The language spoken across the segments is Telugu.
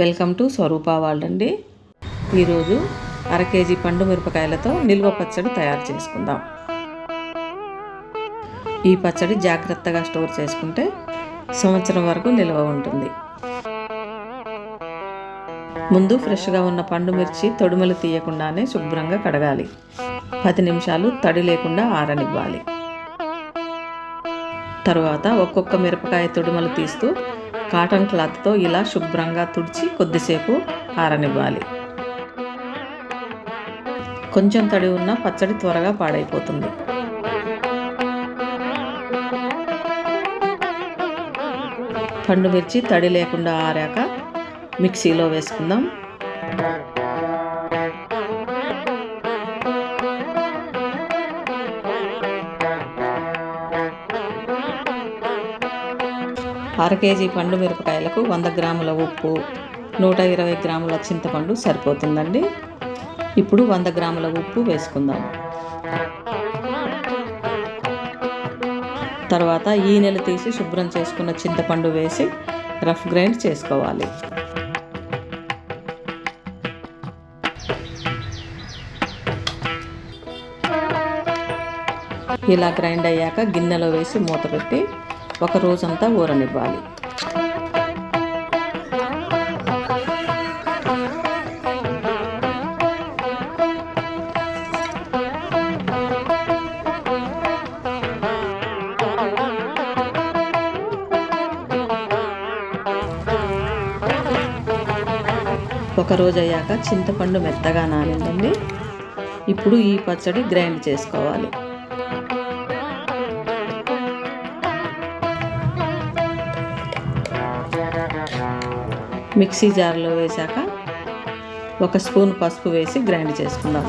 వెల్కమ్ టు స్వరూప వాళ్ళు అండి. ఈరోజు అర కేజీ పండు మిరపకాయలతో నిల్వ పచ్చడి తయారు చేసుకుందాం. ఈ పచ్చడి జాగ్రత్తగా స్టోర్ చేసుకుంటే సంవత్సరం వరకు నిల్వ ఉంటుంది. ముందు ఫ్రెష్గా ఉన్న పండు మిర్చి తొడుమలు తీయకుండానే శుభ్రంగా కడగాలి. పది నిమిషాలు తడి లేకుండా ఆరనివ్వాలి. తరువాత ఒక్కొక్క మిరపకాయ తొడుమలు తీస్తూ కాటన్ క్లాత్తో ఇలా శుభ్రంగా తుడిచి కొద్దిసేపు ఆరనివ్వాలి. కొంచెం తడి ఉన్న పచ్చడి త్వరగా పాడైపోతుంది. పండు మిర్చి తడి లేకుండా ఆరాక మిక్సీలో వేసుకుందాం. అర కేజీ పండు మిరపకాయలకు వంద గ్రాముల ఉప్పు నూట ఇరవై గ్రాముల చింతపండు సరిపోతుందండి. ఇప్పుడు వంద గ్రాముల ఉప్పు వేసుకుందాం. తర్వాత ఈ నెల తీసి శుభ్రం చేసుకున్న చింతపండు వేసి రఫ్ గ్రైండ్ చేసుకోవాలి. ఇలా గ్రైండ్ అయ్యాక గిన్నెలో వేసి మూత పెట్టి ఒక రోజంతా ఊరనివ్వాలి. ఒక రోజు అయ్యాక చింతపండు మెత్తగా నానిందండి. ఇప్పుడు ఈ పచ్చడి గ్రైండ్ చేసుకోవాలి. మిక్సీ జార్లో వేశాక ఒక స్పూన్ పసుపు వేసి గ్రైండ్ చేసుకుందాం.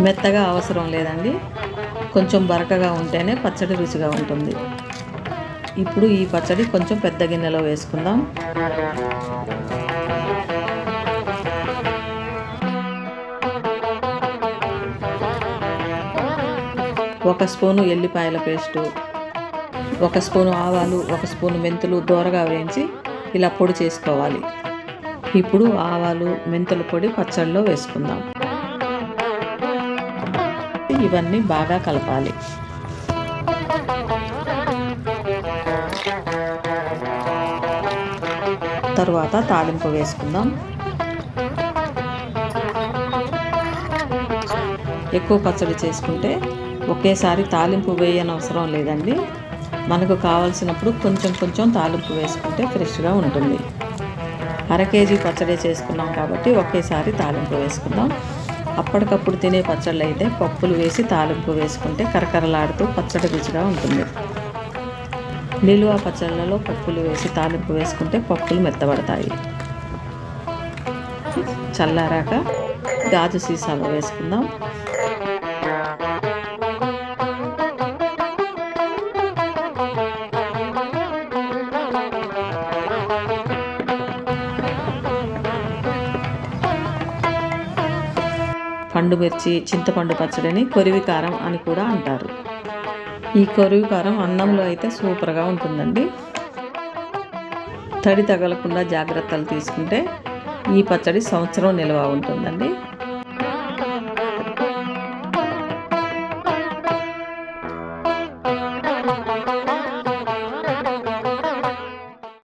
మెత్తగా అవసరం లేదండి. కొంచెం బరకగా ఉంటేనే పచ్చడి రుచిగా ఉంటుంది. ఇప్పుడు ఈ పచ్చడి కొంచెం పెద్ద గిన్నెలో వేసుకుందాం. ఒక స్పూను ఎల్లిపాయల పేస్టు ఒక స్పూను ఆవాలు ఒక స్పూను మెంతులు దోరగా వేయించి ఇలా పొడి చేసుకోవాలి. ఇప్పుడు ఆవాలు మెంతుల పొడి పచ్చళ్ళలో వేసుకుందాం. ఇవన్నీ బాగా కలపాలి. తరువాత తాలింపు వేసుకుందాం. ఎక్కువ పచ్చడి చేసుకుంటే ఒకేసారి తాలింపు వేయనవసరం లేదండి. మనకు కావలసినప్పుడు కొంచెం కొంచెం తాలింపు వేసుకుంటే ఫ్రెష్గా ఉంటుంది. అర కేజీ పచ్చడి చేసుకున్నాం కాబట్టి ఒకేసారి తాలింపు వేసుకుందాం. అప్పటికప్పుడు తినే పచ్చళ్ళు అయితే పప్పులు వేసి తాలింపు వేసుకుంటే కరకరలాడుతూ పచ్చడి రుచిగా ఉంటుంది. నిలువ పచ్చళ్ళలో పప్పులు వేసి తాలింపు వేసుకుంటే పప్పులు మెత్తబడతాయి. చల్లారాక గాజు సీసాలో వేసుకుందాం. పండు మిర్చి చింతపండు పచ్చడిని కొరివి కారం అని కూడా అంటారు. ఈ కొరివి కారం అన్నంలో అయితే సూపర్గా ఉంటుందండి. తడి తగలకుండా జాగ్రత్తలు తీసుకుంటే ఈ పచ్చడి సంవత్సరం నిల్వ ఉంటుందండి.